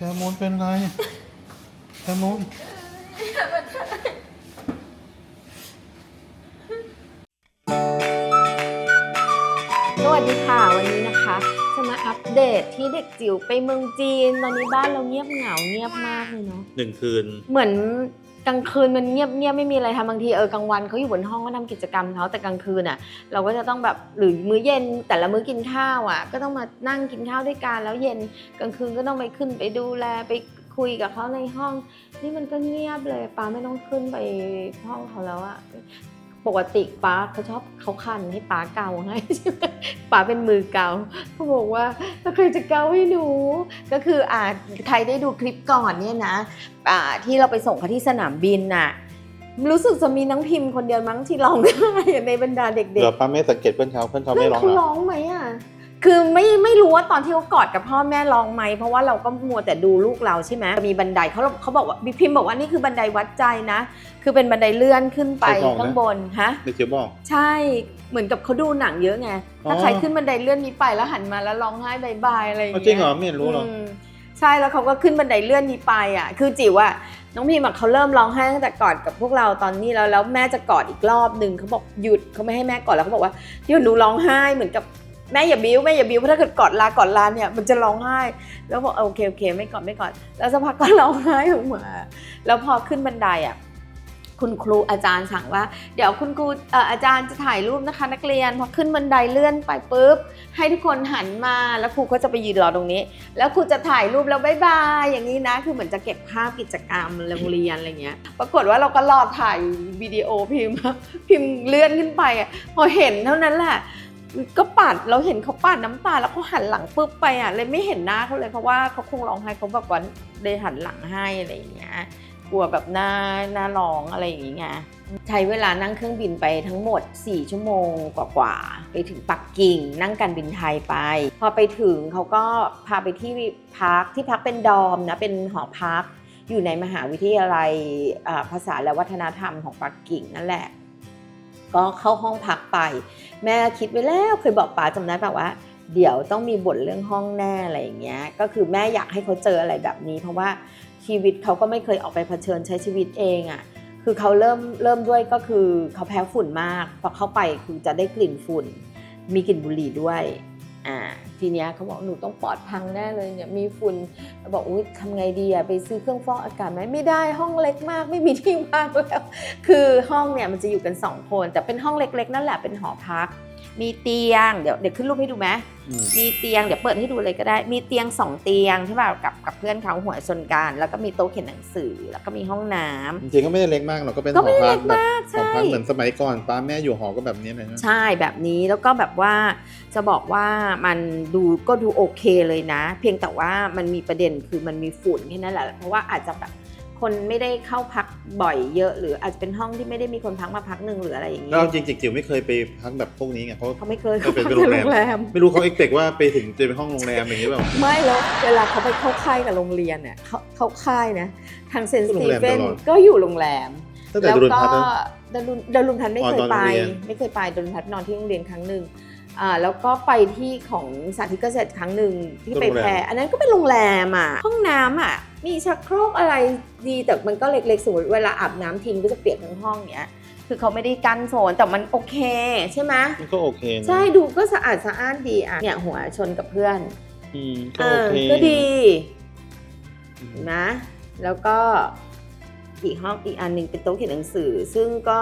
แคมูลเป็นไรแคมูลสวัสดีค่ะ วันนี้นะคะ จะมาอัปเดตที่เด็กจิ๋วไปเมืองจีน ตอนนี้บ้านเราเงียบเหงาเงียบมากเลยเนาะหนึ่งคืน เหมือน กลางคืนมันเงียบเงียบไม่มีอะไรทำบางทีเออกลางวันเขาอยู่บนห้องก็ทำกิจกรรมเขาแต่กลางคืนอะ เราก็จะต้องแบบหรือมื้อเย็นแต่ละมื้อกินข้าวอะ ก็ต้องมานั่งกินข้าวด้วยกันแล้วเย็นกลางคืนก็ต้องไปขึ้นไปดูแลไปคุยกับเขาในห้อง นี่มันก็เงียบเลยป้าไม่ต้องขึ้นไปห้องเขาแล้วอะ ปกติป้าเขาชอบเขาคันให้ป้าเกาให้ใช่ไหมป้าเป็นมือเกาเขาบอกว่าถ้าใครจะเกาให้หนูก็คืออ่าใครได้ดูคลิปก่อนเนี่ยนะอ่าที่เราไปส่งเขาที่สนามบินน่ะรู้สึกจะมีน้องพิมพ์คนเดียวมั้งที่ร้องไห้ในบรรดาเด็กๆเดี๋ยวป้าไม่สังเกตเพื่อนเขาเพื่อนเขาเพื่ไม่อนร้องเขาเหรร้อองไหมอะ คือไม่ไม่รู้ว่าตอนที่เขากอดกับพ่อแม่ร้องไหมเพราะว่าเราก็มัวแต่ดูลูกเราใช่ไหมมีบันไดเขาเขาบอกว่าพิมพ์บอกว่านี่คือบันไดวัดใจนะ คือเป็นบันไดเลื่อนขึ้นไปข้างบนฮะเด็กจิ๋วบอก ใช่เหมือนกับเขาดูหนังเยอะไงถ้าอ๋อใครขึ้นบันไดเลื่อนนี้ไปแล้วหันมาแล้วร้องไห้บายบายอะไรอย่างเอาเงี้ย จริงเหรอไม่เห็นรู้หรอกมใช่แล้วเขาก็ขึ้นบันไดเลื่อนนี้ไปอะ คือจิ๋วอะน้องพิมอะเขาเริ่มร้องไห้ตั้งแต่กอดกับพวกเราตอนนี้แล้วแล้วแม่จะกอดอีกรอบหนึ่งเขาบอกหยุดเขาไม่ให้แม่กอดแล้วเขาบอกว่าเดี๋ยวหนูร้องไห้เหมือนกับ แม่อย่าบิ้วแม่อย่าบิ้วเพราะถ้าเกิดกอดลากอดลาเนี่ยมันจะร้องไห้ แล้วบอกโอเคโอเค ไม่กอดไม่กอด แล้วสักพักก็ร้องไห้ออกมาแล้วพอขึ้นบันไดอะคุณครูอาจารย์สั่งว่า เดี๋ยวคุณครูอาจารย์จะถ่ายรูปนะคะ นักเรียนพอขึ้นบันไดเลื่อนไปปุ๊บ ให้ทุกคนหันมาแล้วครูก็จะไปยืนรอตรงนี้ แล้วครูจะถ่ายรูปแล้วบายบายอย่างนี้นะ คือเหมือนจะเก็บภาพกิจกรรมโรงเรียนอะไรเงี้ย ปรากฏว่าเราก็รอถ่ายวิดีโอพิมพ์พิมพ์เลื่อนขึ้นไปพอเห็นเท่านั้นแหละ ก็ปัดเราเห็นเขาปัดน้ำตาแล้วเขาหันหลังปุ๊บไปอะเลยไม่เห็นหน้าเขาเลยเพราะว่าเขาคงร้องไห้เขาแบบว่าเลยหันหลังให้อะไรอย่างเงี้ยกลัวแบบหน้าหน้าร้องอะไรอย่างเงี้ยใช้เวลานั่งเครื่องบินไปทั้งหมด 4 ชั่วโมงกว่าๆไปถึงปักกิ่ง นั่งการบินไทยไป พอไปถึงเขาก็พาไปที่พักที่พักเป็นดอมนะเป็นหอพักอยู่ในมหาวิทยาลัยภาษาและวัฒนธรรมของปักกิ่งนั่นแหละ ก็เข้าห้องพักไป แม่คิดไว้แล้วเคยบอกป๋าจำได้ป่าว่า เดี๋ยวต้องมีบทเรื่องห้องแน่อะไรอย่างเงี้ยก็คือแม่อยากให้เขาเจออะไรแบบนี้ เพราะว่าชีวิตเขาก็ไม่เคยออกไปเผชิญใช้ชีวิตเองอะ่ะคือเขาเริ่มเริ่มด้วยก็คือเขาแพ้ฝุ่นมากพอเข้าไปคือจะได้กลิ่นฝุ่น มีกลิ่นบุหรี่ด้วย อ่าทีเนี้ยเขาบอกหนูต้องปอดพังแน่เลยเนี่ยมีฝุ่นบอกอุ้ยทำไงดีอะไปซื้อเครื่องฟอกอากาศไหมไม่ได้ห้องเล็กมากไม่มีที่ว่างแล้วคือห้องเนี่ยมันจะอยู่กัน 2 คน แต่เป็นห้องเล็กๆ นั่นแหละเป็นหอพัก มีเตียงเดี๋ยวเดี๋ยวขึ้นรูปให้ดูไหมอืม มีเตียงเดี๋ยวเปิดให้ดูเลยก็ได้ มีเตียง2เตียงที่แบบกับกับเพื่อนเขาหัวชนกันแล้วก็มีโต๊ะเขียนหนังสือแล้วก็มีห้องน้ำ จริงๆก็ไม่ได้เล็กมากหรอกก็เป็นก็ไม่ได้หอพัเล็กแบบมากหอใช่ พักเหมือนสมัยก่อนป้าแม่อยู่หอก็แบบนี้เลยนะ ใช่แบบนี้แล้วก็แบบว่าจะบอกว่ามันดูก็ดูโอเคเลยนะ เพียงแต่ว่ามันมีประเด็นคือมันมีฝุ่นแค่นั้นแหละเพราะว่าอาจจะแบบ คนไม่ได้เข้าพักบ่อยเยอะ หรืออาจจะเป็นห้องที่ไม่ได้มีคนพักมาพักหนึ่งหรืออะไรอย่างแล้วนี้จริงๆจิ๋วไม่เคยไปพักแบบพวกนี้ไงเพราะ เขาไม่เคยเขาเป็นพักโรงแรมโรงแรม ไม่รู้เขาเอ็กเว่าไปถึงจะเป็นห้องโรงแรมอย่างนี้เปล่าไม่แล้วเวลาเขาไปเข้าค่ายกับโรงเรียนเนี่ยเขาเข้าค่ายนะทางเซนก็สโรงตีแรมเฟนตลอดก็อยู่โรงแรมตั้งแต่แล้วดุรุนก็พัฒน์นะ ดารุนดารุนพัฒน์ไม่อ๋อเคยตอนไปโรงเรียน ไม่เคยไปดารุนพัฒน์นอนที่โรงเรียนครั้งหนึ่งอ่าแล้วก็ไปที่ของสาธิตเกษตรครั้งหนึ่งที่ไปแพรอันนั้นก็เป็นโรงแรมอะห้องน้ำอะ มีชักโครกอะไรดีแต่มันก็เล็กๆสมมติเวลาอาบน้ำทิ้งก็จะเปียกทั้งห้องเนี้ยคือเขาไม่ได้กั้นโซนแต่มันโอเคใช่ไหมมันก็โอเคนะใช่ดูก็สะอาดสะอ้านดีอะเนี่ยหัวชนกับเพื่อนอืมเอก็โออเคก็ดีอืมนะแล้วก็อีกห้องอีกอันหนึ่งเป็นโต๊ะเขียนหนังสือ ซึ่งก็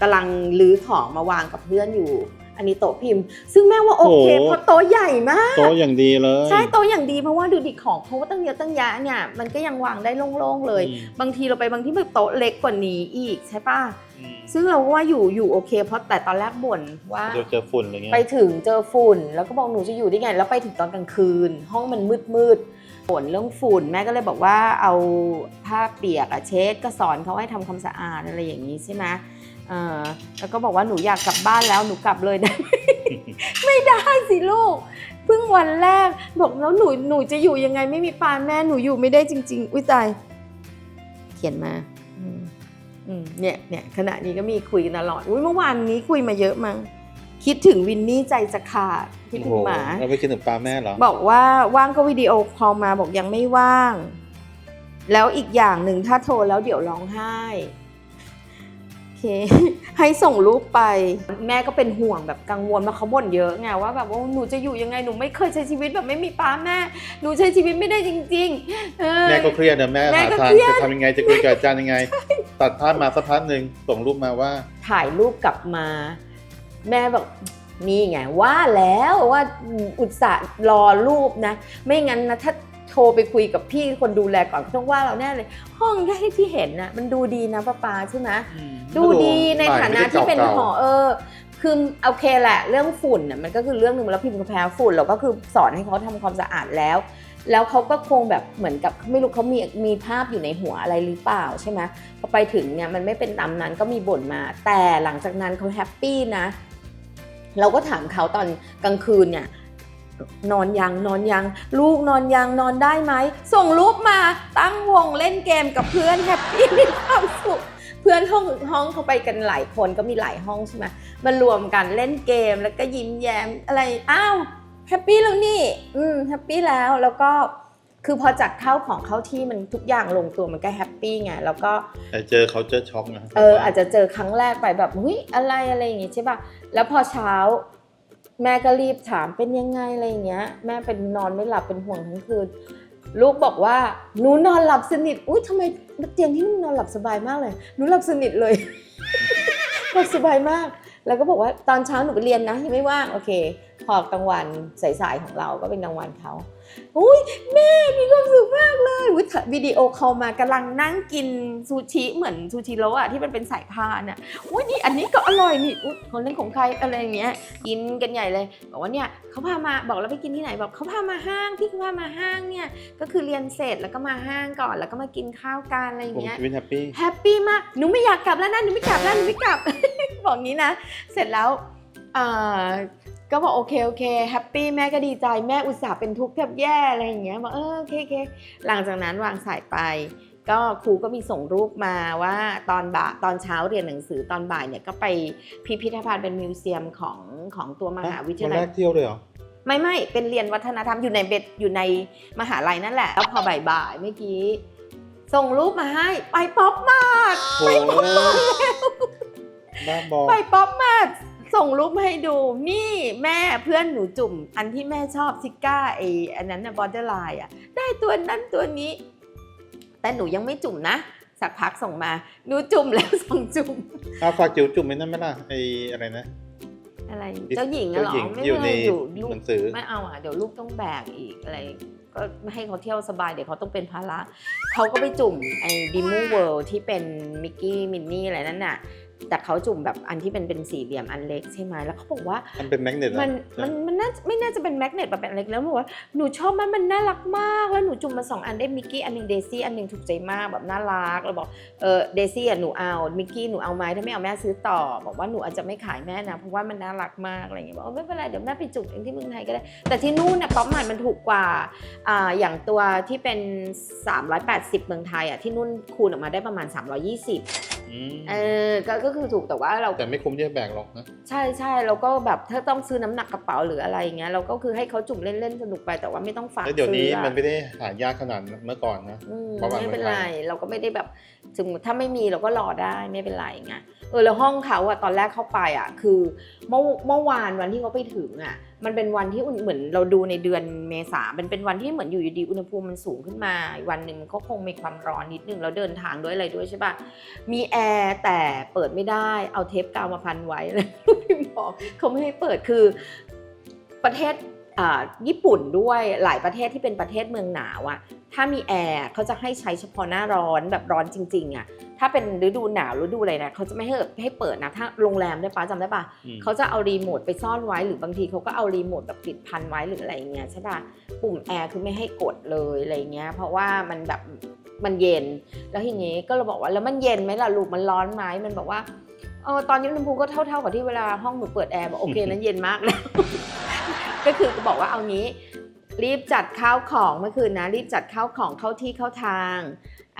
กำลังลื้อของมาวางกับเพื่อนอยู่ อันนี้โต๊ะพิมพ์ ซึ่งแม่ว่าโอเคเพราะโต๊ะใหญ่มาก โต๊ะอย่างดีเลย ใช่โต๊ะอย่างดีเพราะว่าดูดิของเขาว่าตั้งเยอะตั้งแยะเนี่ยมันก็ยังวางได้โล่งๆเลย อืม บางทีเราไปบางที่แบบโต๊ะเล็กกว่านี้อีกใช่ป่ะ อืมซึ่งเราก็ว่าอยู่อยู่โอเค เพราะแต่ตอนแรกบ่นว่า เดี๋ยวเจอฝุ่นอะไรเงี้ย ไปถึงเจอฝุ่น แล้วก็บอกหนูจะอยู่ได้ไง แล้วไปถึงตอนกลางคืน ห้องมันมืดมืดๆ บ่นเรื่องฝุ่นแม่ก็เลยบอกว่าเอาผ้าเปียกอะเช็ดก็สอนเขาให้ทำความสะอาดอะไรอย่างนี้ใช่ไหมเออแล้วก็บอกว่าหนูอยากกลับบ้านแล้วหนูกลับเลยได้ไมไม่ได้สิลูกเพิ่งวันแรกบอกแล้วหนูหนูจะอยู่ยังไงไม่มีปานแม่หนูอยู่ไม่ได้จริง ๆ อุ้ยตายเขียนมาอืมเนี่ยเนี่ยขณะนี้ก็มีคุยกันตลอดอุ้ยเมื่อวานนี้คุยมาเยอะมั้ง คิดถึงวินนี่ใจจะขาดคิดถึงหมาโอ้โเราไปคิดถึงปลาแม่เหรอ บอกว่าว่างก็วิดีโอคอลมาบอกยังไม่ว่าง แล้วอีกอย่างหนึ่งถ้าโทรแล้วเดี๋ยวร้องไห้โอเค ให้ส่งรูปไป แม่ก็เป็นห่วงแบบกังวลมาเขาบ่นเยอะไงว่าแบบว่าหนูจะอยู่ยังไงหนูไม่เคยใช้ชีวิตแบบไม่มีป้าแม่ หนูใช้ชีวิตไม่ได้จริงๆเออแม่ก็เครียดนะแม่แม่หาก็ทางเครียดจะทำยังไงจะคุยกับอาจารย์ยังไง ตัดภาพมาสักพักหนึ่งส่งรูปมาว่า ถ่ายรูปกลับมา แม่บอกนี่ไงว่าแล้วว่าอุตส่าห์รอรูปนะ ไม่งั้นนะถ้าโทรไปคุยกับพี่คนดูแลก่อนเขาต้องว่าเราแน่เลย ห้องแค่ที่เห็นนะมันดูดีนะป้าปาใช่ไหมดูดีในฐานะที่เป็นหอเออคือโอเคแหละ เรื่องฝุ่นน่ะมันก็คือเรื่องหนึ่งแล้วพิมพ์ก็แพ้ฝุ่นเราก็คือสอนให้เขาทำความสะอาดแล้ว แล้วเขาก็คงแบบเหมือนกับไม่รู้เขามีมีภาพอยู่ในหัวอะไรหรือเปล่าใช่ไหมพอไปถึงเนี่ยมันไม่เป็นตามนั้นก็มีบ่นมา แต่หลังจากนั้นเขาแฮปปี้นะ เราก็ถามเขาตอนกลางคืนเนี่ยนอนยังนอนยัง ลูกนอนยังนอนได้ไหม ส่งรูปมาตั้งวงเล่นเกมกับเพื่อนแฮปปี้มีความสุขเพื่อนห้องห้องเขาไปกันหลายคนก็มีหลายห้องใช่ไหมมารวมกันเล่นเกมแล้วก็ยิ้มแย้มอะไรอ้าวแฮปปี้แล้วนี่ อืมแฮปปี้แล้วแล้วก็คือพอจัดเข้าของเข้าที่มันทุกอย่างลงตัวมันก็แฮปปี้ไงแล้วก็แต่เจอเขาเจอช็อกนะเอออาจจะเจอครั้งแรกไปแบบหุ้ยอะไรอะไรอย่างงี้ใช่ป่ะ แล้วพอเช้า แม่ก็รีบถามเป็นยังไงอะไรอย่างเงี้ย แม่เป็นนอนไม่หลับเป็นห่วงทั้งคืน ลูกบอกว่าหนูนอนหลับสนิทอุ้ยทำไมเตียงที่นูนอนหลับสบายมากเลยหนูหลับสนิทเลยหลับสบายมาก แล้วก็บอกว่าตอนเช้าหนูไปเรียนนะยังไม่ว่างโอเค พอกลางวันสายๆของเราก็เป็นกลางวันเขา อุ้ยแม่มีความสุขมากเลยอุ๊ยวิดีโอคอลมากำลังนั่งกินซูชิเหมือนซูชิโร่อะที่มันเป็นสายพานอะอุ้ยนี่อันนี้ก็อร่อยนี่อุ๊ยของเล่นของใครอะไรอย่างเงี้ยกินกันใหญ่เลยบอกว่าเนี่ยเขาพามาบอกแล้วไปกินที่ไหนบอกเขาพามาห้างที่เขาพามาห้างเนี่ยก็คือเรียนเสร็จแล้วก็มาห้างก่อนแล้วก็มากินข้าวกันอะไรอผย่ามงเงี้ยชีวิตแฮปปี้แฮปปี้มากหนูไม่อยากกลับแล้วนะหนูไม่กลับแล้วหนูไม่กลับบอกงี้นะ เสร็จแล้วเอ่อ ก็บอกโอเคโอเคแฮปปี้แม่ก็ดีใจแม่อุตส่าห์เป็นทุกข์แทบแย่อะไรอย่างเงี้ยบอกเออโอเคโอเคหลังจากนั้นวางสายไป ก็ครูก็มีส่งรูปมาว่าตอนบ่ายตอนเช้าเรียนหนังสือตอนบ่ายเนี่ยก็ไปพิพิธภัณฑ์เป็นมิวเซียมของของตัวมหาวิทยาลัวันยแรกเที่ยวเลยเหรอไม่ไม่เป็นเรียนวัฒนธรรมอยู่ในเบ็ดอยู่ในมหาลัยนั่นแหละแล้วพอบ่ายๆเมื่อกี้ส่งรูปมาให้ไปป๊อปมาดโอ้บ้าบอไปป๊อปมาด ส่งรูปมาให้ดู นี่แม่เพื่อนหนูจุ่ม อันที่แม่ชอบซิก้าไออันนั้นนะบอร์เดอร์ไลน์อะ ได้ตัวนั้นตัวนี้ แต่หนูยังไม่จุ่มนะ สักพักส่งมา หนูจุ่มแล้วส่งจุ่มเอาฝากจิ๋วจุ่มไว้นั่นไหมล่ะไออะไรนะ อะไร เจ้าหญิงอะเหรอเจ้าหญิงไม่ที่อยู่ในได้อยู่ลูกหนังสือไม่เอาอะ เดี๋ยวลูกต้องแบกอีกอะไรก็ไม่ให้เขาเที่ยวสบายเดี๋ยวเขาต้องเป็นภาระเขาก็ไปจุ่มไอ้ดิมูเวิลด์ที่เป็นมิกกี้มินนี่อะไรนั่นน่ะ แต่เขาจุ่มแบบอันที่เป็นเป็นสี่เหลี่ยมอันเล็กใช่ไหมแล้วเขาบอกว่ามันเป็นแมกเนตมันมันมันน่าไม่น่าจะเป็นแมกเนตแบบเป็นอะไรแล้วหนูว่าหนูชอบมันมันน่ารักมากแล้วหนูจุ่มมาสองอันได้มิกกี้อันหนึ่งเดซี่อันหนึ่งถูกใจมากแบบน่ารักแล้วบอกเออเดซี่อะหนูเอามิกกี้หนูเอาไหมถ้าไม่เอาแม่ซื้อต่อ บอกว่าหนูอาจจะไม่ขายแม่นะเพราะว่ามันน่ารักมากอะไรอย่างเงี้ยบอกเออไม่เป็นไรเดี๋ยวแม่ไปจุ่มเองที่เมืองไทยก็ได้ แต่ที่นู่นน่ะป๊อปมันมันถูกกว่าอ่าอย่างตัวที่เป็น 380 เมืองไทยอะที่นู่นคูณออกมาได้ประมาณ 320อืม เออก็ก็คือถูกแต่ว่าเราแต่ไม่คุ้มที่จะแบกหรอกนะใช่ใช่แล้วก็แบบถ้าต้องซื้อน้ำหนักกระเป๋าหรืออะไรอย่างเงี้ยเราก็คือให้เขาจุ่มเล่นๆสนุกไปแต่ว่าไม่ต้องฝากแล้วเดี๋ยวนี้ซื้ออะมันไม่ได้หายากขนาดเมื่อก่อนนะอืมประมาณไม่เป็นเมืองไรไทยเราก็ไม่ได้แบบถึงถ้าไม่มีเราก็รอได้ไม่เป็นไรไงเออแล้วห้องเขาอะตอนแรกเข้าไปอะคือเมื่อเมื่อวานวันที่เขาไปถึงอะมันเป็นวันที่อุ่นเหมือนเราดูในเดือนเมษามันเป็นวันที่เหมือนอยู่ดีๆอุณหภูมิมันสูงขึ้นมาวันหนึ่งมันก็คงมีความร้อนนิดนึงแล้วเดินทางด้วยอะไรด้วยใช่ปะมีแอร์แต่เปิดไม่ได้ เอาเทปกาวมาพันไว้เลยพิมบอกเขาไม่ให้เปิดคือประเทศอ่าญี่ปุ่นด้วยหลายประเทศที่เป็นประเทศเมืองหนาวอะถ้ามีแอร์เขาจะให้ใช้เฉพาะหน้าร้อนแบบร้อนจริงๆอะ ถ้าเป็นฤดูหนาวฤดูอะไรนะเขาจะไม่ให้ให้เปิดนะถ้าโรงแรมได้ปะจำได้ปะอืมเขาจะเอารีโมทไปซ่อนไว้หรือบางทีเขาก็เอารีโมทแบบปิดพันไว้หรืออะไรอย่างเงี้ยใช่ปะปุ่มแอร์คือไม่ให้กดเลยอะไรเงี้ยเพราะว่ามันแบบมันเย็น แล้วทีนี้ก็เราบอกว่าแล้วมันเย็นไหมล่ะลูกมันร้อนไหมมันบอกว่าเออตอนนี้อุณหภูมิก็เท่าๆกับที่เวลาห้องหนูเปิดแอร์บอกโอเคนั้นเย็นมากแล้วก็คือบอกว่าเอางี้รีบจัดข้าวของเมื่อคืนนะรีบจัดข้าวของเข้าที่เข้าทาง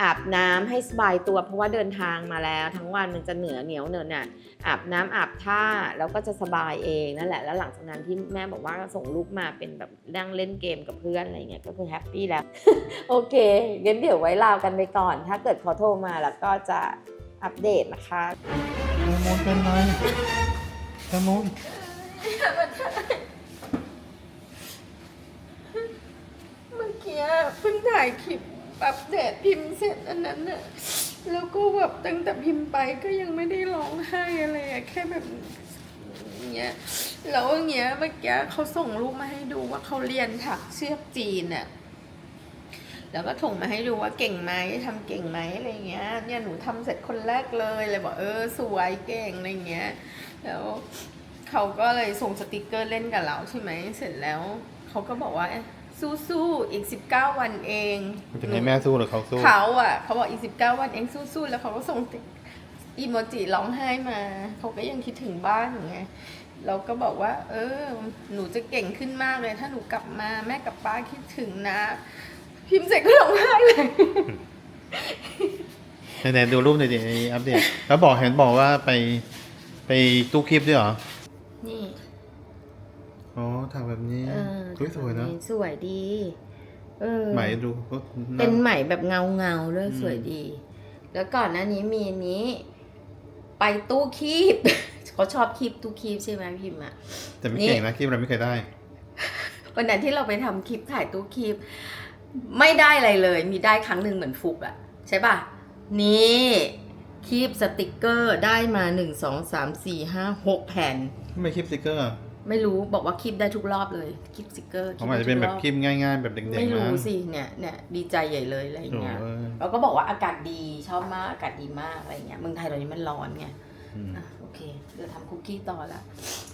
อาบน้ำให้สบายตัวเพราะว่าเดินทางมาแล้ว ทั้งวันมันจะเหนือเหนียวเหนอะหน่ะอาบน้ำอาบท่าแล้วก็จะสบายเองนั่นแหละแล้วหลังจากนั้นที่แม่บอกว่าส่งลูกมาเป็นแบบนั่งเล่นเกมกับเพื่อนอะไรเงี้ยก็คือแฮปปี้แล้ว โอเคงั้นเดี๋ยวไว้ลากันไปก่อน ถ้าเกิดเขาโทรมาแล้วก็จะอัปเดตนะคะแตงโมเป็นไรแตงโมเมื่อกี้เพิ่งถ่ายคลิป อัปเดตพิมพ์เสร็จอันนั้นน่ะแล้วก็แบบตั้งแต่พิมพ์ไปก็ยังไม่ได้ร้องไห้อะไรอะแค่แบบเงี้ยแล้วอย่างเงี้ยเมื่อกี้เขาส่งรูปมาให้ดูว่าเขาเรียนถักเชือกจีนอะแล้วก็ส่งมาให้ดูว่าเก่งไหมทำเก่งไหมอะไรเงี้ยเนี่ยหนูทำเสร็จคนแรกเลยเลยบอกเออสวยเก่งอะไรเงี้ยแล้วเขาก็เลยส่งสติกเกอร์เล่นกับเราใช่ไหมเสร็จแล้วเขาก็บอกว่า สู้ๆอีก 19 วันเองมันจะให้แม่สู้หรือเขาสู้ เขาอะเขาบอกอีก 19 วันเองสู้ๆแล้วเขาก็ส่งอีโมจิร้องไห้มา เขาก็ยังคิดถึงบ้านอยู่ไงเราก็บอกว่า เออ หนูจะเก่งขึ้นมากเลย ถ้าหนูกลับมาแม่กับป้าคิดถึงนะ พิมพ์เสร็จก็ร้องไห้เลยไหนๆดูรูปหน่อยดิไอ้อัปเดตแล้วบอกเห็นบอกว่าไปไปตู้คลิปด้วยเหรอนี่อ๋อ ถักแบบนี้เอออุ๊ยสวยนะ สวยดี เออไหมดูก็เป็นไหมแบบเงาเงาๆด้วยอืมสวยดี แล้วก่อนหน้านี้มีอันนี้ ไปตู้คีบเขาชอบคีบตู้คีบใช่ไหมพิมพ์อะแต่ไม่เก่งนะคลิปเราไม่เคยได้วันนั้นที่เราไปทำคลิปถ่ายตู้คีบไม่ได้อะไรเลย มีได้ครั้งหนึ่งเหมือนฟุกอะใช่ป่ะนี่คีบสติกเกอร์ได้มาหนึ่งสองสามสี่ห้าหกแผ่นไม่คลิปสติกเกอร์ ไม่รู้บอกว่าคลิปได้ทุกรอบเลยคลิปสติกเกอร์เขาอาจจะเป็นแบบคลิปง่าย ๆ แบบเด็กๆไม่รู้มั้งสิเนี่ยเนี่ยดีใจใหญ่เลยอะไรอย่างโอ้เงี้ยเออเราก็บอกว่าอากาศดีชอบมากอากาศดีมากอะไรเงี้ยเมืองไทยตอนนี้มันร้อนไงอืมอะโอเคเดี๋ยวทำคุกกี้ต่อละโอ๊ย